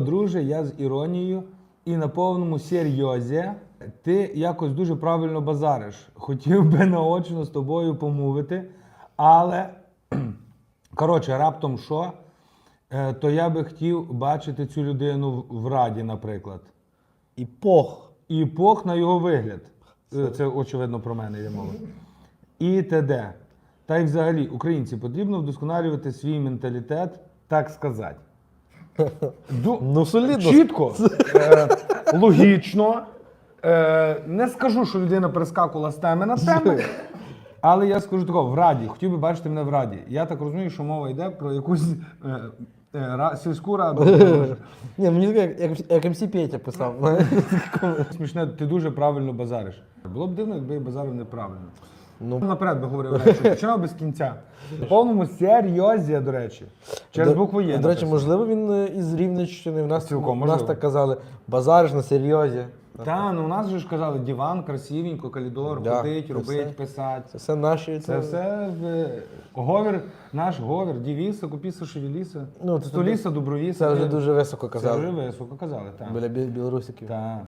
Друже, я з іронією і на повному серйозі. Ти якось дуже правильно базариш. Хотів би наочно з тобою помовити, але коротше, раптом що, Е, то я би хотів бачити цю людину в- раді, наприклад. І пох. І пох на його вигляд. Е, Це очевидно про мене йде мова. І т.д. Та й взагалі, українці, потрібно вдосконалювати свій менталітет, так сказати. Ду- Ну, солідно. Чітко, е, логічно. Е, не скажу, що людина перескакувала з теми на теми. Але я скажу такого, в Раді, хотів би бачити мене в Раді. Я так розумію, що мова йде про якусь е, е, ра- сільську раду. Ні, мені таке, як, як МС Петя писав. Смішне, ти дуже правильно базариш. Було б дивно, якби я базарив неправильно. Ну. Наперед би говорив, речі, починав без кінця. В повному серйозі, до речі. Через До- букву Є. До речі, можливо, він е, із Рівненщини. В нас, Цілком в нас так казали, базариш на серйозі. Та, ну у нас же ж казали, диван, красивенько, коридор, Да, ходить, робить, все. писати. Це все наші. Це все е, говір, наш говір, дівіса, купіса, шевеліса, Ну, це століса, добровіса. Це вже дуже високо Це вже високо казали, так. Біля бі- білорусиків. Так.